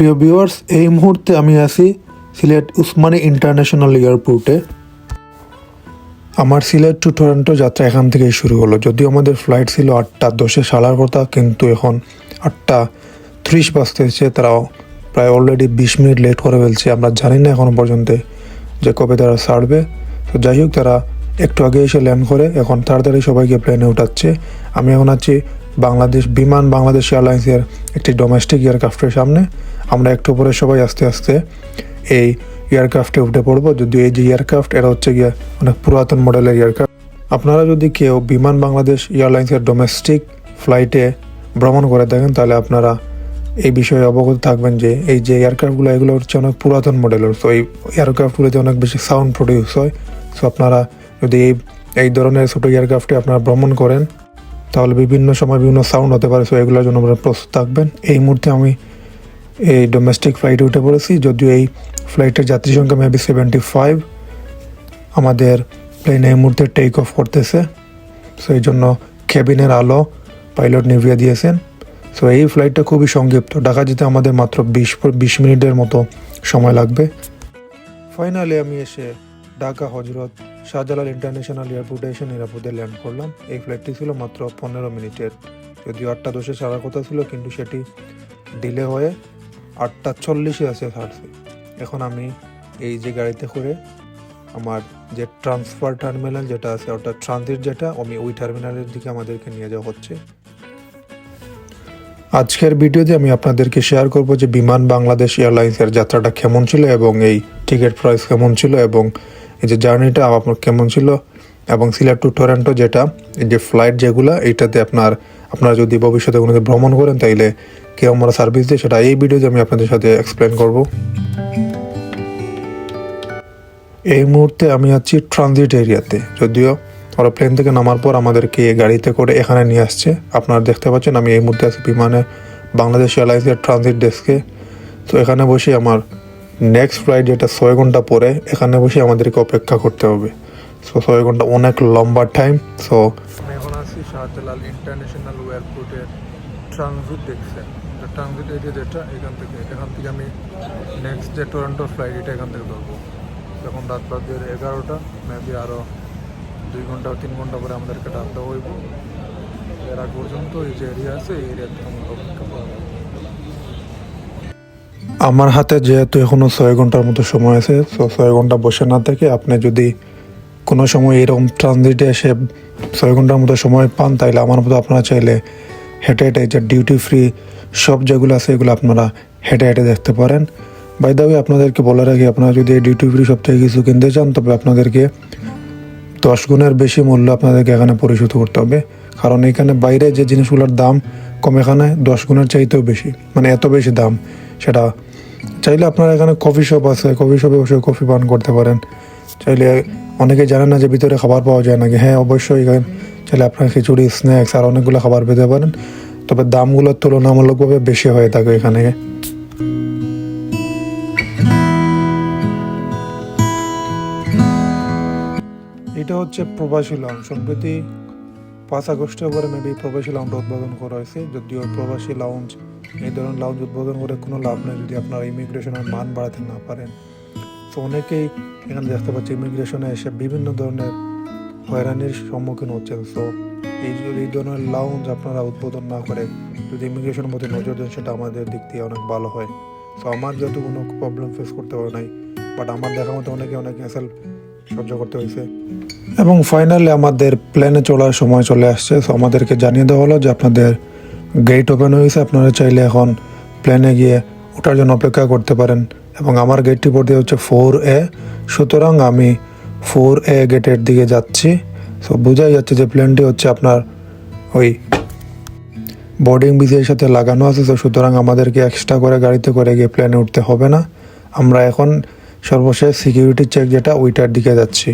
প্রিয় ভিউয়ার্স এই মুহূর্তে আমি আছি সিলেট উসমানী ইন্টারন্যাশনাল এয়ারপোর্টে। আমার সিলেট টু টরন্টো যাত্রা এখান থেকেই শুরু হলো। যদিও আমাদের ফ্লাইট ছিল আটটা দশে সালার কথা, কিন্তু এখন আটটা ত্রিশ বাজতেছে তারাও প্রায় অলরেডি বিশ মিনিট লেট করে ফেলছে। আমরা জানি না এখনও পর্যন্ত যে কবে তারা ছাড়বে। তো যাই হোক, তারা একটু আগে এসে ল্যান্ড করে। এখন তাড়াতাড়ি সবাইকে প্লেনে উঠাচ্ছে। আমি এখন আছি বাংলাদেশ বিমান বাংলাদেশ এয়ারলাইন্সের একটি ডোমেস্টিক এয়ারক্রাফটের সামনে। আমরা একটু পরে সবাই আস্তে আস্তে এই এয়ারক্রাফটে উঠে পড়ব। যদিও এই যে এয়ারক্রাফট এটা হচ্ছে গিয়ে অনেক পুরাতন মডেলের এয়ারক্রাফট। আপনারা যদি কেউ বিমান বাংলাদেশ এয়ারলাইন্সের ডোমেস্টিক ফ্লাইটে ভ্রমণ করে থাকেন, তাহলে আপনারা এই বিষয়ে অবগত থাকবেন যে এই যে এয়ারক্রাফটগুলো, এগুলো হচ্ছে অনেক পুরাতন মডেলের। তো এই এয়ারক্রাফটগুলোতে অনেক বেশি সাউন্ড প্রডিউস হয়। সো আপনারা যদি এই এই ধরনের ছোটো এয়ারক্রাফটে আপনারা ভ্রমণ করেন, তাহলে বিভিন্ন সময় বিভিন্ন সাউন্ড হতে পারে। সো এগুলোর জন্য আপনারা প্রস্তুত থাকবেন। এই মুহূর্তে আমি এই ডোমেস্টিক ফ্লাইটে উঠে পড়েছি যদিও এই ফ্লাইটের যাত্রী সংখ্যা মেবি সেভেন্টি ফাইভ আমাদের প্লেন এই মুহূর্তে টেক অফ করতেছে। সো এই জন্য কেবিনের আলো পাইলট নিভিয়ে দিয়েছেন। সো এই ফ্লাইটটা খুবই সংক্ষিপ্ত। ঢাকা যেতে আমাদের মাত্র বিশ বিশ মিনিটের মতো সময় লাগবে। ফাইনালি আমি এসে ঢাকা, হজরত শাহজালাল ইন্টারন্যাশনাল এয়ারপোর্টে এসে নিরাপদে ল্যান্ড করলাম। এই ফ্লাইটটি ছিল মাত্র পনেরো মিনিটের। যদিও আটটা দশে ছাড়ার কথা ছিল, কিন্তু সেটি ডিলে হয়ে আটটা চল্লিশে আছে ছাড়ছে এখন আমি এই যে গাড়িতে করে আমার যে ট্রান্সফার টার্মিনাল যেটা আছে অর্থাৎ ট্রানজিট যেটা, আমি ওই টার্মিনালের দিকে আমাদেরকে নিয়ে যাওয়া হচ্ছে। আজকের ভিডিওতে আমি আপনাদেরকে শেয়ার করব যে বিমান বাংলাদেশ এয়ারলাইন্সের যাত্রাটা কেমন ছিল এবং এই টিকিট প্রাইস কেমন ছিল এবং এই যে জার্নিটা আপনার কেমন ছিল এবং সিলেট টু টরেন্টো যেটা, এই যে ফ্লাইট যেগুলো, এইটাতে আপনার, আপনারা যদি ভবিষ্যতে কোনো ভ্রমণ করেন, তাইলে কেউ আমরা সার্ভিস দিই সেটা এই ভিডিওতে আমি আপনাদের সাথে এক্সপ্লেন করব। এই মুহূর্তে আমি আছি ট্রানজিট এরিয়াতে যদিও ওরা প্লেন থেকে নামার পর আমাদেরকে গাড়িতে করে এখানে নিয়ে আসছে। আপনারা দেখতে পাচ্ছেন, আমি এই মুহূর্তে আছি বিমানে বাংলাদেশ এয়ারলাইন্সের ট্রানজিট ডেস্কে তো এখানে বসে আমার নেক্সট ফ্লাইট যেটা ছয় ঘণ্টা পরে, এখানে বসে আমাদেরকে অপেক্ষা করতে হবে। সো ছয় ঘণ্টা অনেক লম্বা টাইম সো এখন আছি শাহজালাল ইন্টারন্যাশনাল এয়ারপোর্টের ট্রানজিট দেখছেন ট্রানজিট যেটা, এখান থেকে এখান থেকে আমি নেক্সট যে টরন্টো ফ্লাইট এটা এখান থেকে ধরবো। এখন রাত বাজে এগারোটা মেবি আরও দুই ঘণ্টা, তিন ঘণ্টা পরে আমাদেরকে ডাকতে হইব। এর আগ পর্যন্ত এই যে এরিয়া আছে, এই এরিয়াতে আমরা অপেক্ষা করব। আমার হাতে যেহেতু এখনও ছয় ঘণ্টার মতো সময় আছে, তো ছয় ঘণ্টা বসে না থেকে আপনি যদি কোনো সময় এরকম ট্রানজিটে এসে ছয় ঘণ্টার মতো সময় পান তাইলে আমার মতো আপনারা চাইলে হেঁটে হেঁটে যে ডিউটি ফ্রি সব যেগুলো আছে এগুলো আপনারা হেঁটে হেঁটে দেখতে পারেন। বাই দাবি আপনাদেরকে বলে রাখি, আপনারা যদি এই ডিউটি ফ্রি সব থেকে কিছু কিনতে চান, তবে আপনাদেরকে দশ গুণের বেশি মূল্য আপনাদেরকে এখানে পরিশোধ করতে হবে। কারণ এখানে বাইরে যে জিনিসগুলোর দাম কম, এখানে দশ গুণের চাইতেও বেশি মানে এত বেশি দাম সেটা। চাইলে আপনার এখানে কফি শপ আছে কফি শপে বসে কফি পান করতে পারেন। চাইলে অনেকে জানেন না যে ভিতরে খাবার পাওয়া যায় নাকি। হ্যাঁ অবশ্যই এখানে চাইলে আপনার খিচুড়ি স্ন্যাক্স আর অনেকগুলো খাবার পেতে পারেন। তবে দামগুলো তুলনামূলকভাবে বেশি হয়ে থাকে এখানে। এটা হচ্ছে প্রবাসী লঞ্চ সম্প্রতি পাঁচ আগস্টের পরে মেবি প্রবাসী লাউঞ্জ উদ্বোধন করা হয়েছে। যদিও প্রবাসী লাউঞ্জ এই ধরনের লাউঞ্জ উদ্বোধন করে কোনো লাভ নেই যদি আপনারা ইমিগ্রেশনের মান বাড়াতে না পারেন। তো অনেকেই এখানে দেখতে পাচ্ছি ইমিগ্রেশনে এসে বিভিন্ন ধরনের হয়রানির সম্মুখীন হচ্ছেন। সো এই যদি এই ধরনের লাউঞ্জ আপনারা উদ্বোধন না করে যদি ইমিগ্রেশনের মধ্যে নজর দেন, সেটা আমাদের দিক থেকে অনেক ভালো হয়। সো আমার যেহেতু কোনো প্রবলেম ফেস করতে হয় নাই বাট আমার দেখা মতো অনেকে, অনেক হ্যাসেল সহ্য করতে হয়েছে। এবং ফাইনালি আমাদের প্লেনে চলার সময় চলে আসছে। সো আমাদেরকে জানিয়ে দেওয়া হলো যে আপনাদের গেট ওপেন হয়েছে। আপনারা চাইলে এখন প্লেনে গিয়ে ওঠার জন্য অপেক্ষা করতে পারেন। এবং আমার গেটটি পড়তে হচ্ছে ফোর এ সুতরাং আমি ফোর এ গেটের দিকে যাচ্ছি। সো বোঝাই যাচ্ছে যে প্লেনটি হচ্ছে আপনার ওই বোর্ডিং বিজের সাথে লাগানো আছে। তো সুতরাং আমাদেরকে এক্সট্রা করে গাড়িতে করে গিয়ে প্লেনে উঠতে হবে না। আমরা এখন সর্বশেষ সিকিউরিটি চেক যেটা, ওইটার দিকে যাচ্ছি।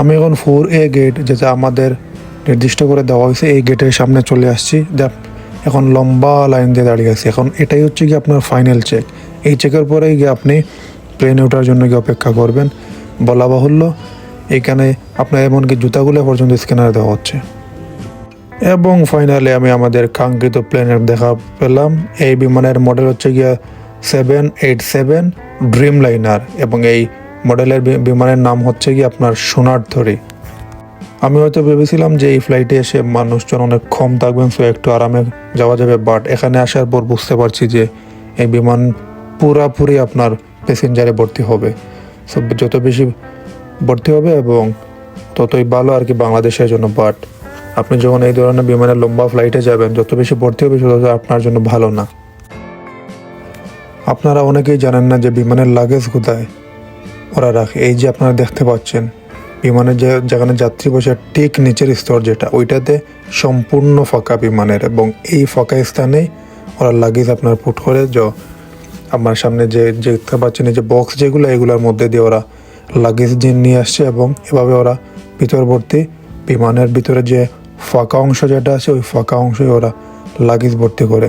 আমি এখন ফোর এ গেট যেটা আমাদের নির্দিষ্ট করে দেওয়া হয়েছে, এই গেটের সামনে চলে আসছি। যা এখন লম্বা লাইন দিয়ে দাঁড়িয়ে আছি এখন এটাই হচ্ছে কি আপনার ফাইনাল চেক এই চেকের পরেই গিয়ে আপনি প্লেনে ওঠার জন্য গিয়ে অপেক্ষা করবেন। বলা বাহুল্য, এখানে আপনার এমনকি জুতাগুলো পর্যন্ত স্ক্যানারে দেওয়া হচ্ছে। এবং ফাইনালি আমি আমাদের কাঙ্ক্ষিত প্লেনের দেখা পেলাম। এই বিমানের মডেল হচ্ছে গিয়া seven eight seven dreamliner এবং এই মডেলের বিমানের নাম হচ্ছে কি আপনার সোনার থরি আমি হয়তো ভেবেছিলাম যে এই ফ্লাইটে এসে মানুষজন অনেক কম থাকবেন সো একটু আরামে যাওয়া যাবে বাট এখানে আসার পর বুঝতে পারছি যে এই বিমান পুরাপুরি আপনার প্যাসেঞ্জারে ভর্তি হবে। সো যত বেশি ভর্তি হবে এবং ততই ভালো আর কি বাংলাদেশের জন্য বাট আপনি যখন এই ধরনের বিমানের লম্বা ফ্লাইটে যাবেন, যত বেশি ভর্তি হবে, তত আপনার জন্য ভালো না। আপনারা অনেকেই জানেন না যে বিমানের লাগেজ কোথায় ওরা রাখে। এই যে আপনারা দেখতে পাচ্ছেন বিমানের যেখানে যাত্রী বসে, ঠিক নিচের স্তর যেটা, ওইটাতে সম্পূর্ণ ফাঁকা বিমানের এবং এই ফাঁকা স্থানেই ওরা লাগেজ আপনার পুট করে, য আমার সামনে যে, দেখতে পাচ্ছেন যে বক্স যেগুলো, এগুলোর মধ্যে দিয়ে ওরা লাগেজ নিয়ে আসছে এবং এভাবে ওরা ভিতরবর্তী বিমানের ভিতরে যে ফাঁকা অংশ যেটা আছে, ওই ফাঁকা অংশে ওরা লাগেজ ভর্তি করে।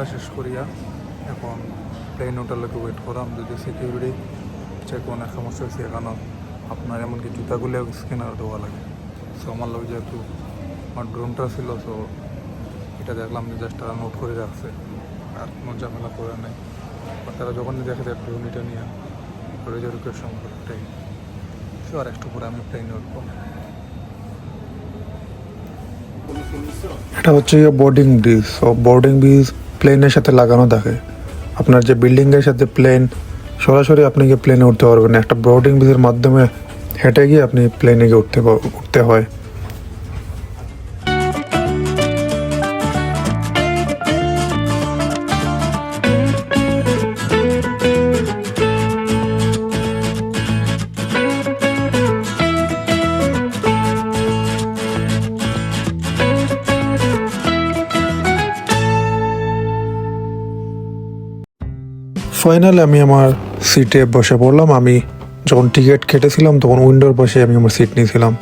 ঝামেলা শেষ করিয়া এখন প্লেন ওটার লোকে ওয়েট করাম। যদি সিকিউরিটি চেক অনেক সমস্যা হয়েছে এখানে আপনার এমনকি জুতাগুলো স্ক্যানার দেওয়া লাগে। সো আমার লোক যেহেতু আমার ড্রোনটা ছিল সো এটা দেখলাম যে জাস্ট তারা নোট করে রাখছে। আর কোনো ঝামেলা করে নেই। আর তারা যখনই দেখে দেয় ড্রোন এটা নিয়ে রেজার্ভের সম্পর্কটাই সো আর একটু পরে আমি প্লেনে উঠবো এটা হচ্ছে বোর্ডিং ব্রিজ ও বোর্ডিং ব্রিজ প্লেনের সাথে লাগানো থাকে। আপনার যে বিল্ডিংয়ের সাথে প্লেন সরাসরি আপনি গিয়ে প্লেনে উঠতে পারবেন একটা বোর্ডিং ব্রিজের মাধ্যমে হেঁটে গিয়ে আপনি প্লেনে গিয়ে উঠতে উঠতে হয়। ফাইনালি আমি আমার সিটে বসে পড়লাম। আমি যখন টিকিট কেটেছিলাম, তখন উইন্ডোর বসে আমি আমার সিট নিয়েছিলাম।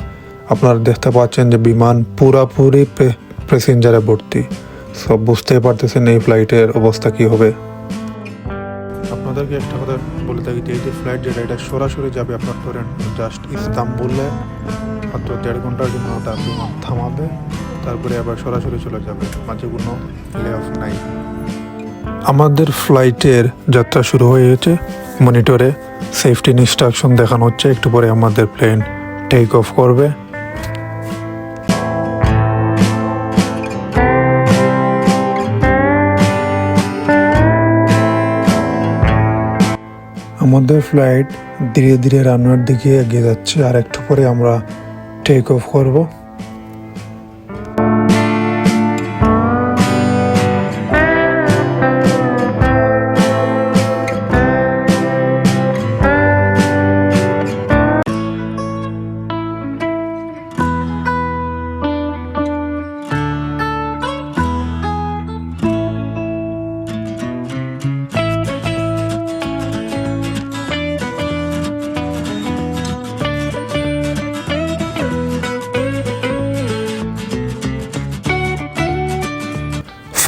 আপনারা দেখতে পাচ্ছেন যে বিমান পুরাপুরি প্যাসেঞ্জারে ভর্তি। সব বুঝতেই পারতেছেন এই ফ্লাইটের অবস্থা কি হবে। আপনাদেরকে একটা কথা বলে থাকি যে, এই যে ফ্লাইট যেটা, এটা সরাসরি যাবে আপনার ধরেন জাস্ট ইস্তাম্বুলে। মাত্র দেড় ঘণ্টার জন্য ওটা বিমান থামাবে। তারপরে আবার সরাসরি চলে যাবে। মাঝে কোনো লে অফ নাই। আমাদের ফ্লাইটের যাত্রা শুরু হয়ে গেছে মনিটরে সেফটি ইনস্ট্রাকশন দেখানো হচ্ছে। একটু পরে আমাদের প্লেন টেক অফ করবে। আমাদের ফ্লাইট ধীরে ধীরে রান্নার দিকে এগিয়ে যাচ্ছে। আর একটু পরে আমরা টেক অফ করব।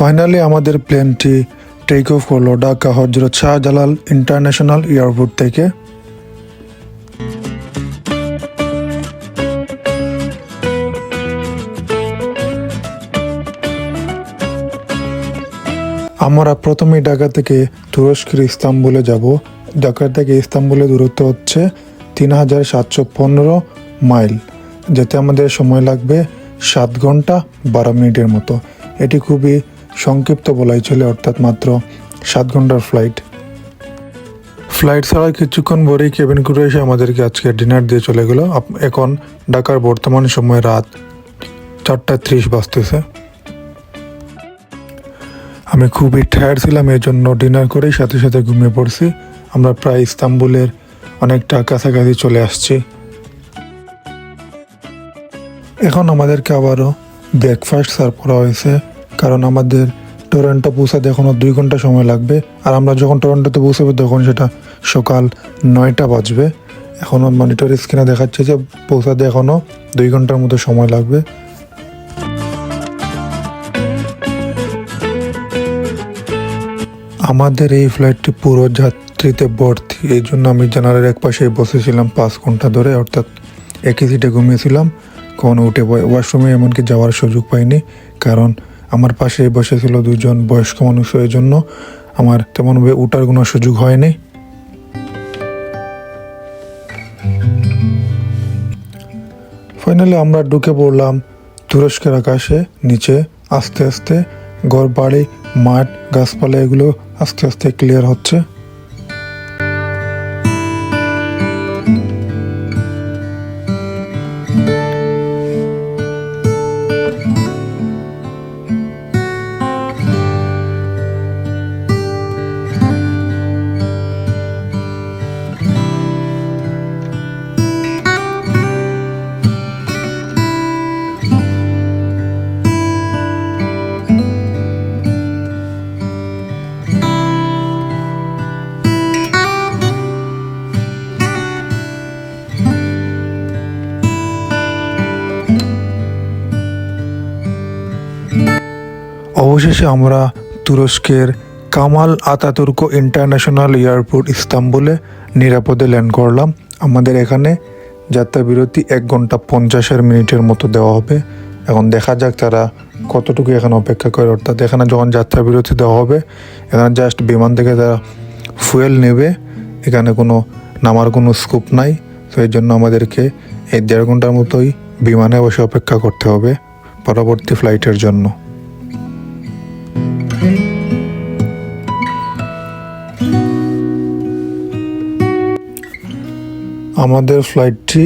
ফাইনালি আমাদের প্লেনটি টেক অফ করল ঢাকা হজরত শাহজালাল ইন্টারন্যাশনাল এয়ারপোর্ট থেকে। আমরা প্রথমে ঢাকা থেকে তুরস্কের ইস্তাম্বুলে যাব। ঢাকা থেকে ইস্তাম্বুলের দূরত্ব হচ্ছে তিন হাজার সাতশো পনেরো মাইল, যেতে আমাদের সময় লাগবে সাত ঘণ্টা বারো মিনিটের মতো। এটি খুবই সংক্ষিপ্ত বলাই চলে, অর্থাৎ মাত্র সাত ঘণ্টার ফ্লাইট ফ্লাইট ছাড়া কিছুক্ষণ পরেই কেবিন করে এসে আমাদেরকে আজকে ডিনার দিয়ে চলে গেল। এখন ঢাকার বর্তমান সময় রাত চারটা ত্রিশ বাজতেছে। আমি খুবই টায়ার্ড ছিলাম এই জন্য ডিনার করেই সাথে সাথে ঘুমিয়ে পড়ছি। আমরা প্রায় ইস্তাম্বুলের অনেকটা কাছাকাছি চলে আসছি। এখন আমাদেরকে আবারও ব্রেকফাস্ট সার্ভ করা হয়েছে। কারণ আমাদের টরেন্টো পৌঁছাতে এখনও দুই ঘণ্টা সময় লাগবে। আর আমরা যখন টরেন্টোতে পৌঁছাবো তখন সেটা সকাল নয়টা বাজবে। এখনও মনিটর স্ক্রিনে দেখাচ্ছে যে পৌঁছাতে এখনও দুই ঘণ্টার মতো সময় লাগবে। আমাদের এই ফ্লাইটটি পুরো যাত্রীতে ভর্তি। এই জন্য আমি জানালার এক পাশে বসেছিলাম পাঁচ ঘণ্টা ধরে, অর্থাৎ একই সিটে ঘুমিয়েছিলাম। কখনো উঠে ওয়াশরুমে এমনকি যাওয়ার সুযোগ পাইনি। কারণ আমার পাশে বসে ছিল দুজন বয়স্ক মানুষ এই জন্য আমার তেমনভাবে উঠার কোনো সুযোগ হয়নি। ফাইনালি আমরা ঢুকে পড়লাম তুরস্কের আকাশে, নিচে আস্তে আস্তে ঘর বাড়ি, মাঠ, গাছপালা এগুলো আস্তে আস্তে ক্লিয়ার হচ্ছে। অবশেষে আমরা তুরস্কের কামাল আতাতুর্ক ইন্টারন্যাশনাল এয়ারপোর্ট ইস্তাম্বুলে নিরাপদে ল্যান্ড করলাম। আমাদের এখানে যাত্রা বিরতি এক ঘণ্টা পঞ্চাশের মিনিটের মতো দেওয়া হবে। এখন দেখা যাক তারা কতটুকু এখানে অপেক্ষা করে। অর্থাৎ এখানে যখন যাত্রা বিরতি দেওয়া হবে, এখানে জাস্ট বিমান থেকে তারা ফুয়েল নেবে। এখানে কোনো নামার কোনো স্কোপ নাই। তো এই জন্য আমাদেরকে এই দেড় ঘণ্টার মতোই বিমানে বসে অপেক্ষা করতে হবে পরবর্তী ফ্লাইটের জন্য। আমাদের ফ্লাইটটি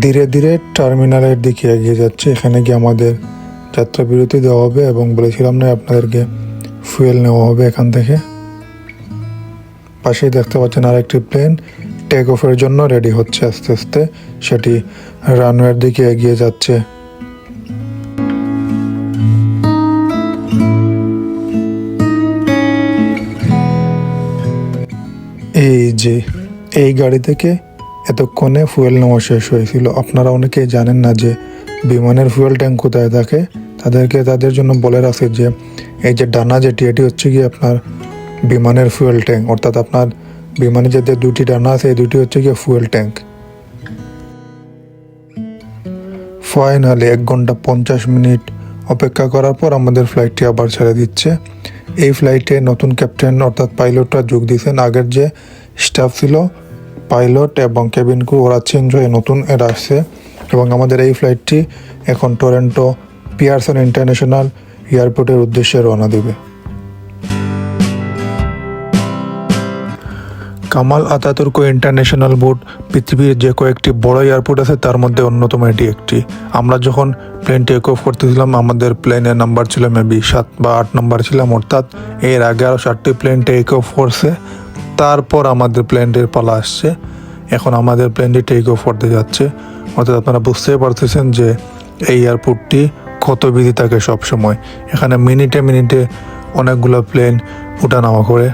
ধীরে ধীরে টার্মিনালের দিকে এগিয়ে যাচ্ছে। এখানে গিয়ে আমাদের যাত্রা বিরতি দেওয়া হবে এবং বলেছিলাম না আপনাদেরকে ফুয়েল নেওয়া হবে এখান থেকে। পাশেই দেখতে পাচ্ছেন আরেকটি প্লেন টেক অফের জন্য রেডি হচ্ছে আস্তে আস্তে। সেটি রানওয়ের দিকে এগিয়ে যাচ্ছে। এই যে, এই গাড়ি থেকে এতক্ষণে ফুয়েল নেওয়া শেষ হয়েছিল। আপনারা অনেকেই জানেন না যে বিমানের ফুয়েল ট্যাঙ্ক কোথায় থাকে। তাদেরকে তাদের জন্য বলে রাখে যে, এই যে ডানা যেটি, এটি হচ্ছে কি আপনার বিমানের ফুয়েল ট্যাঙ্ক। অর্থাৎ আপনার বিমানে যে দুটি ডানা আছে, এই দুটি হচ্ছে গিয়ে ফুয়েল ট্যাঙ্ক। ফাইনালি এক ঘণ্টা পঞ্চাশ মিনিট অপেক্ষা করার পর আমাদের ফ্লাইটটি আবার ছেড়ে দিচ্ছে। এই ফ্লাইটে নতুন ক্যাপ্টেন অর্থাৎ পাইলটরা যোগ দিয়েছেন। আগের যে স্টাফ ছিল পাইলট এবং কেবিন ক্রু ওরা চেঞ্জ হয়ে নতুন এরা আসছে। এবং আমাদের এই ফ্লাইটটি এখন টরেন্টো পিয়ারসন ইন্টারন্যাশনাল এয়ারপোর্টের উদ্দেশ্যে রওনা দেবে। কামাল আতাতুর্ক ইন্টারন্যাশনাল বোর্ড পৃথিবীর যে কয়েকটি বড় এয়ারপোর্ট আছে, তার মধ্যে অন্যতম এটি একটি। আমরা যখন প্লেন টেক অফ করতেছিলাম, আমাদের প্লেনের নাম্বার ছিল মেবি সাত বা আট নাম্বার ছিলাম অর্থাৎ এর আগে আরও চারটি প্লেন টেক অফ করছে। তারপর আমাদের প্লেনটির পালা আসছে। এখন আমাদের প্ল্যানটি টেক অফ করতে যাচ্ছে। অর্থাৎ আপনারা বুঝতেই পারতেছেন যে এই এয়ারপোর্টটি কত বিধি থাকে সবসময়। এখানে মিনিটে মিনিটে অনেকগুলো প্লেন উঠানামা করে।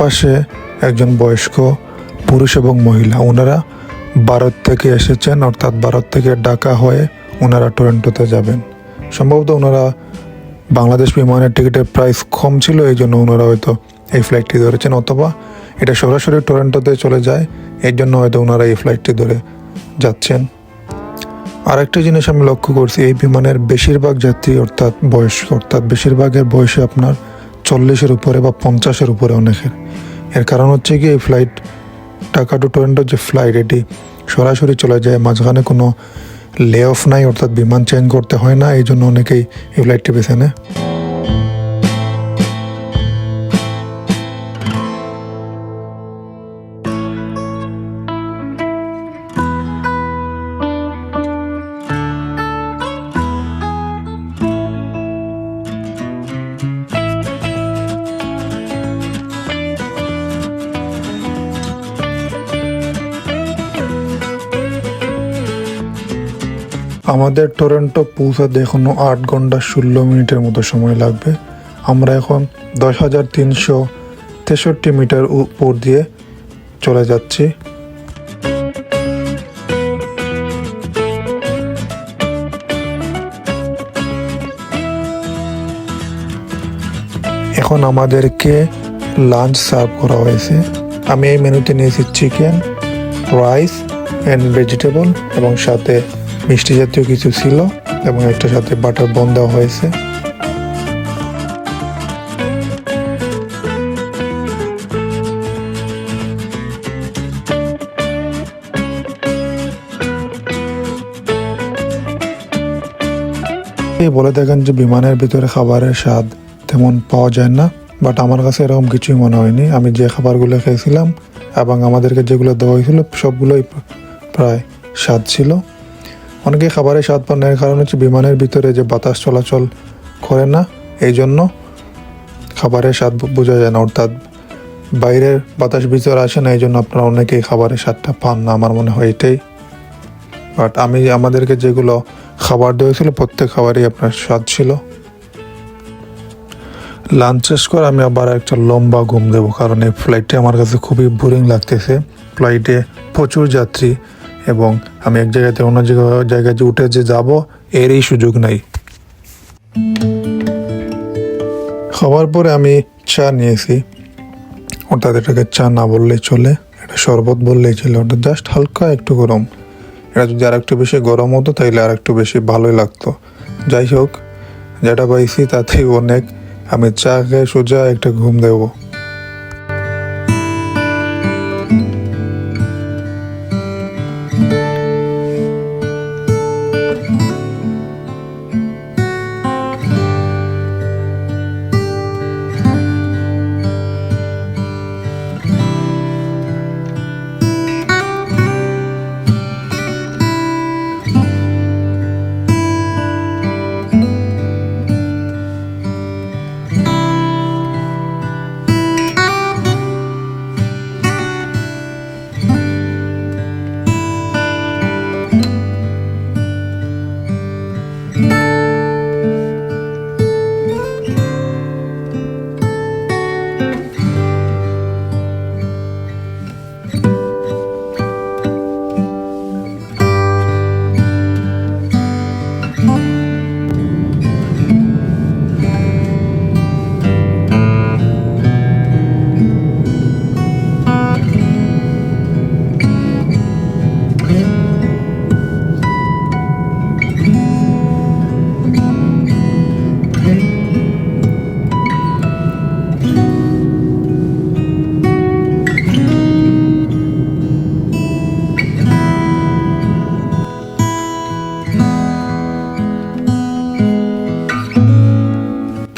পাশে একজন বয়স্ক পুরুষ এবং মহিলা। ওনারা ভারত থেকে এসেছেন, অর্থাৎ ভারত থেকে ডাকা হয়ে ওনারা টরেন্টোতে যাবেন। সম্ভবত ওনারা বাংলাদেশ বিমানের টিকিটের প্রাইস কম ছিল, এই জন্য ওনারা হয়তো এই ফ্লাইটটি ধরেছেন, অথবা এটা সরাসরি টরেন্টোতে চলে যায় এই জন্য হয়তো ওনারা এই ফ্লাইটটি ধরে যাচ্ছেন। আরেকটা জিনিস আমি লক্ষ্য করছি, এই বিমানের বেশিরভাগ যাত্রী, অর্থাৎ বয়স, অর্থাৎ বেশিরভাগের বয়সে আপনার চল্লিশের উপরে বা পঞ্চাশের উপরে অনেকের। এর কারণ হচ্ছে কি, এই ফ্লাইট টাকা টু টরেন্টোর যে ফ্লাইট এটি সরাসরি চলে যায়, মাঝখানে কোনো লে অফ নাই, অর্থাৎ বিমান চেঞ্জ করতে হয় না এই জন্য অনেকেই এই ফ্লাইটটি বেছে নেয়। আমাদের টরেন্টো পৌঁছাতে এখনও আট ঘণ্টা ষোলো মিনিটের মতো সময় লাগবে। আমরা এখন দশ হাজার তিনশো তেষট্টি মিটার উপর দিয়ে চলে যাচ্ছি। এখন আমাদেরকে লাঞ্চ সার্ভ করা হয়েছে। আমি এই মেনুতে নিয়েছি চিকেন রাইস অ্যান্ড ভেজিটেবল এবং সাথে মিষ্টি জাতীয় কিছু ছিল এবং একটা সাথে বাটার বন দেওয়া হয়েছে। বলে দেখেন যে বিমানের ভিতরে খাবারের স্বাদ তেমন পাওয়া যায় না বাট আমার কাছে এরকম কিছুই মনে হয়নি। আমি যে খাবারগুলো খেয়েছিলাম এবং আমাদেরকে যেগুলো দেওয়া হয়েছিল, সবগুলোই প্রায় স্বাদ ছিল। অনেকে খাবারের স্বাদ পান এর কারণ হচ্ছে বিমানের ভিতরে যে বাতাস চলাচল করে না, এই জন্য খাবারের স্বাদ বোঝা যায় না। অর্থাৎ বাইরের বাতাস ভিতরে আসে না, এই জন্য আপনারা অনেকেই খাবারের স্বাদটা পান না, আমার মনে হয় এটাই। বাট আমি আমাদেরকে যেগুলো খাবার দেওয়া হয়েছিল প্রত্যেক খাবারই আপনার স্বাদ ছিল। লাঞ্চ শেষ করে আমি আবার একটা লম্বা ঘুম দেবো, কারণ এই ফ্লাইটটি আমার কাছে খুবই বোরিং লাগতেছে। ফ্লাইটে প্রচুর যাত্রী এবং আমি এক জায়গা থেকে অন্য জায়গা- জায়গায় যে উঠে যে যাব এরই সুযোগ নাই। খাওয়ার পরে আমি চা নিয়েছি। অর্থাৎ এটাকে চা না বললেই চলে, এটা শরবত বললেই চলে। ওটা জাস্ট হালকা একটু গরম। এটা যদি আর একটু বেশি গরম হতো তাহলে আর একটু বেশি ভালোই লাগতো। যাই হোক, যেটা পাইছি তাতেই অনেক। আমি চা খেয়ে সোজা একটা ঘুম দেবো।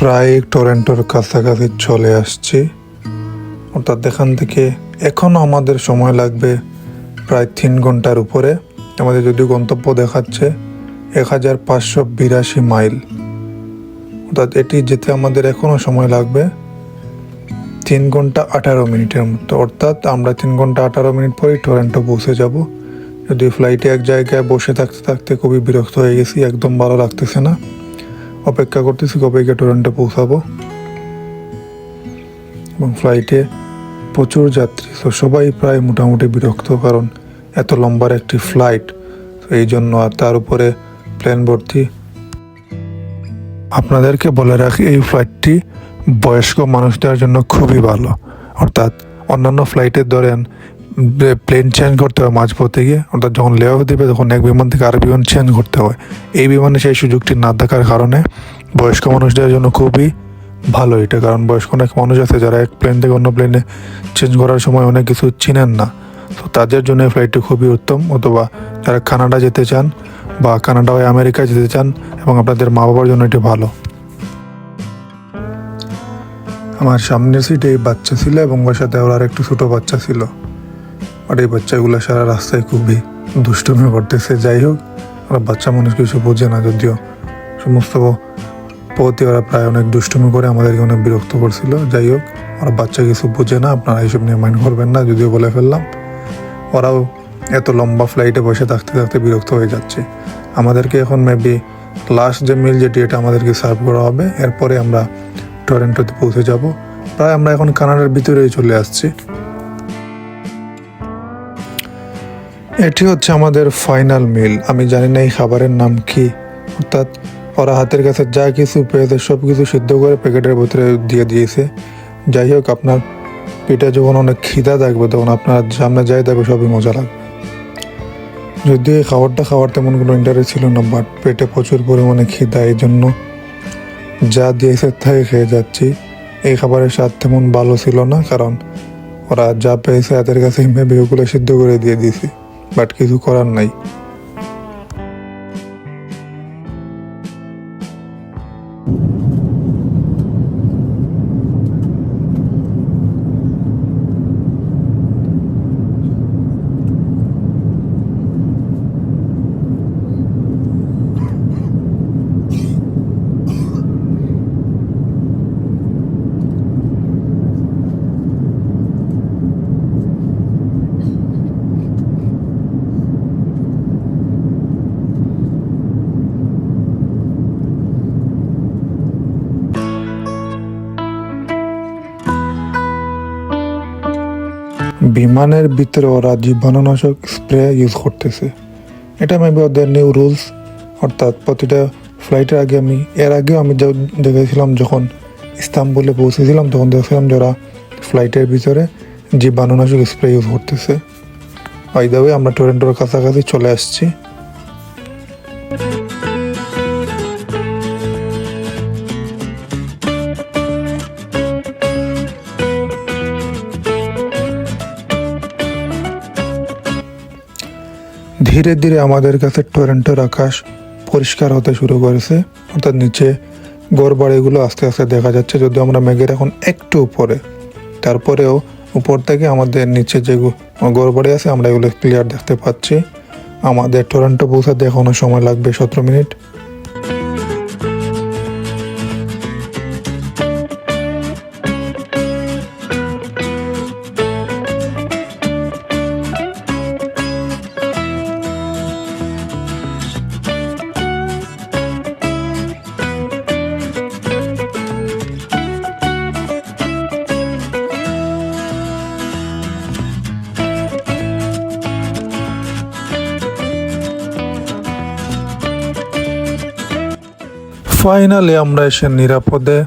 প্রায় টরেন্টোর কাছাকাছি চলে আসছি। অর্থাৎ এখান থেকে এখনও আমাদের সময় লাগবে প্রায় তিন ঘণ্টার উপরে। আমাদের যদি গন্তব্য দেখাচ্ছে এক হাজার পাঁচশো বিরাশি মাইল। অর্থাৎ এটি যেতে আমাদের এখনও সময় লাগবে তিন ঘণ্টা আঠারো মিনিটের মতো। অর্থাৎ আমরা তিন ঘণ্টা আঠারো মিনিট পরেই টরেন্টো পৌঁছে যাব। যদি ফ্লাইটে এক জায়গায় বসে থাকতে থাকতে খুবই বিরক্ত হয়ে গেছি, একদম ভালো লাগতেছে না। অপেক্ষা করতেছি কবে গিয়ে টরেন্টো পৌঁছাবো। এবং ফ্লাইটে প্রচুর যাত্রী তো সবাই প্রায় মোটামুটি বিরক্ত কারণ এত লম্বার একটি ফ্লাইট এই জন্য আর তার উপরে প্লেন ভর্তি। আপনাদেরকে বলে রাখি, এই ফ্লাইটটি বয়স্ক মানুষদের জন্য খুবই ভালো। অর্থাৎ অন্যান্য ফ্লাইটে ধরেন প্লেন চেঞ্জ করতে হয় মাঝপথে গিয়ে অর্থাৎ যখন লেও দেবে, তখন এক বিমান থেকে আরেক বিমান চেঞ্জ করতে হয়। এই বিমানে সেই সুযোগটি না থাকার কারণে বয়স্ক মানুষদের জন্য খুবই ভালো এটা, কারণ বয়স্ক অনেক মানুষ আছে যারা এক প্লেন থেকে অন্য প্লেনে চেঞ্জ করার সময় অনেক কিছু চিনেন না। তো তাদের জন্য এই ফ্লাইটটি খুবই উত্তম, অথবা যারা কানাডা যেতে চান বা কানাডা হয়ে আমেরিকা যেতে চান এবং আপনাদের মা বাবার জন্য এটি ভালো। আমার সামনের সিটে এই বাচ্চা ছিল এবং ওর সাথে ওর আর একটু ছোটো বাচ্চা ছিল। আর এই বাচ্চাগুলো সারা রাস্তায় খুবই দুষ্টুমি করতেছে। যাই হোক ওরা বাচ্চা মানুষ কিছু বোঝে না যদিও। সমস্ত পথে ওরা প্রায় অনেক দুষ্টুমি করে আমাদেরকে অনেক বিরক্ত করছিল। যাই হোক ওরা বাচ্চা কিছু বোঝে না, আপনারা এইসব নিয়ে মাইন্ড করবেন না, যদিও বলে ফেললাম। ওরাও এত লম্বা ফ্লাইটে বসে থাকতে থাকতে বিরক্ত হয়ে যাচ্ছে। আমাদেরকে এখন মেবি লাস্ট যে মিল যেটি, এটা আমাদেরকে সার্ভ করা হবে। এরপরে আমরা টরেন্টোতে পৌঁছে যাব। প্রায় আমরা এখন কানাডার ভিতরেই চলে আসছি। এটি হচ্ছে আমাদের ফাইনাল মিল। আমি জানি না এই খাবারের নাম কি। অর্থাৎ ওরা হাতের কাছে যা কিছু পেয়েছে সব কিছু সিদ্ধ করে প্যাকেটের ভিতরে দিয়ে দিয়েছে। যাই হোক, আপনার পেটে যখন অনেক খিদা থাকবে, তখন আপনার সামনে যাই থাকবে, সবই মজা লাগবে। যদিও এই খাবারটা খাওয়ার তেমন কোনো ইন্টারেস্ট ছিল না বাট পেটে প্রচুর পরিমাণে খিদা, এই জন্য যা দিয়েছে তাই খেয়ে যাচ্ছি। এই খাবারের স্বাদ তেমন ভালো ছিল না, কারণ ওরা যা পেয়েছে হাতের কাছে মেবি ওগুলো সিদ্ধ করে দিয়ে দিয়েছে। বাট কিছু করার নাই। বিমানের ভিতরে ওরা জীবাণুনাশক স্প্রে ইউজ করতেছে। এটা মেবি ওদের নিউ রুলস অর্থাৎ প্রতিটা ফ্লাইটের আগে আমি, এর আগেও আমি দেখেছিলাম যখন ইস্তাম্বুলে পৌঁছেছিলাম, তখন দেখেছিলাম যে ওরা ফ্লাইটের ভিতরে জীবাণুনাশক স্প্রে ইউজ করতেছে। ওই দাবে আমরা টরেন্টোর কাছাকাছি চলে আসছি। ধীরে ধীরে আমাদের কাছে টরেন্টোর আকাশ পরিষ্কার হতে শুরু করেছে। অর্থাৎ নিচে গড় বাড়িগুলো আস্তে আস্তে দেখা যাচ্ছে, যদিও আমরা মেঘের এখন একটু উপরে। তারপরেও উপর থেকে আমাদের নিচে যে গড় বাড়ি আছে, আমরা এগুলো ক্লিয়ার দেখতে পাচ্ছি। আমাদের টরেন্টো পৌঁছাতে এখনও সময় লাগবে সতেরো মিনিট। ফাইনালি আমরা এসে নিরাপদে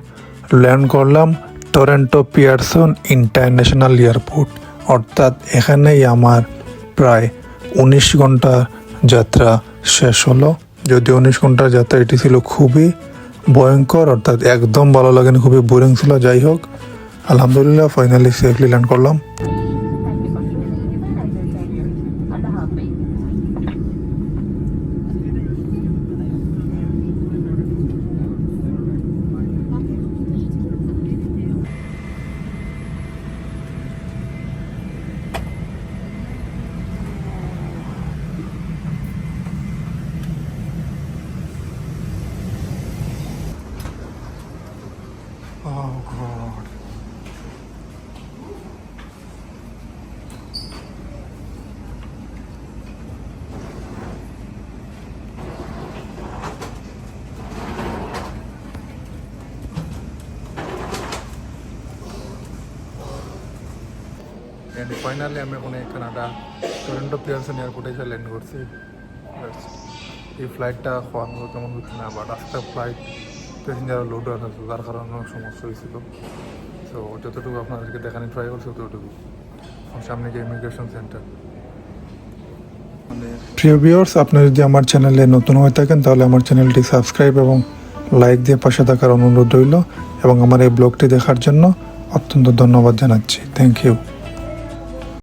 ল্যান্ড করলাম টরেন্টো পিয়ারসন ইন্টারন্যাশনাল এয়ারপোর্ট। অর্থাৎ এখানেই আমার প্রায় উনিশ ঘণ্টা যাত্রা শেষ হলো। যদি উনিশ ঘণ্টার যাত্রা, এটি ছিল খুবই ভয়ঙ্কর, অর্থাৎ একদম ভালো লাগেনি, খুবই বোরিং ছিল। যাই হোক, আলহামদুলিল্লাহ ফাইনালি সেফলি ল্যান্ড করলাম। অ্যান্ড ফাইনালি আমি এই কানাডা টরেন্টো পিয়ারসন এয়ারপোর্টে এসে ল্যান্ড করছি। এই ফ্লাইটটা হওয়ার মতো তেমন হচ্ছে না বাট আজকে ফ্লাইট প্যাসেঞ্জার লোড হয়ে আছে যার কারণে অনেক সমস্যা হয়েছিল। তো যতটুকু আপনাদেরকে দেখানি ট্রাই করছি ততটুকু সামনে যে ইমিগ্রেশন সেন্টার প্রিয় ভিউয়ার্স আপনি যদি আমার চ্যানেলে নতুন হয়ে থাকেন, তাহলে আমার চ্যানেলটি সাবস্ক্রাইব এবং লাইক দিয়ে পাশে থাকার অনুরোধ রইল। এবং আমার এই ব্লগটি দেখার জন্য অত্যন্ত ধন্যবাদ জানাচ্ছি। Thank you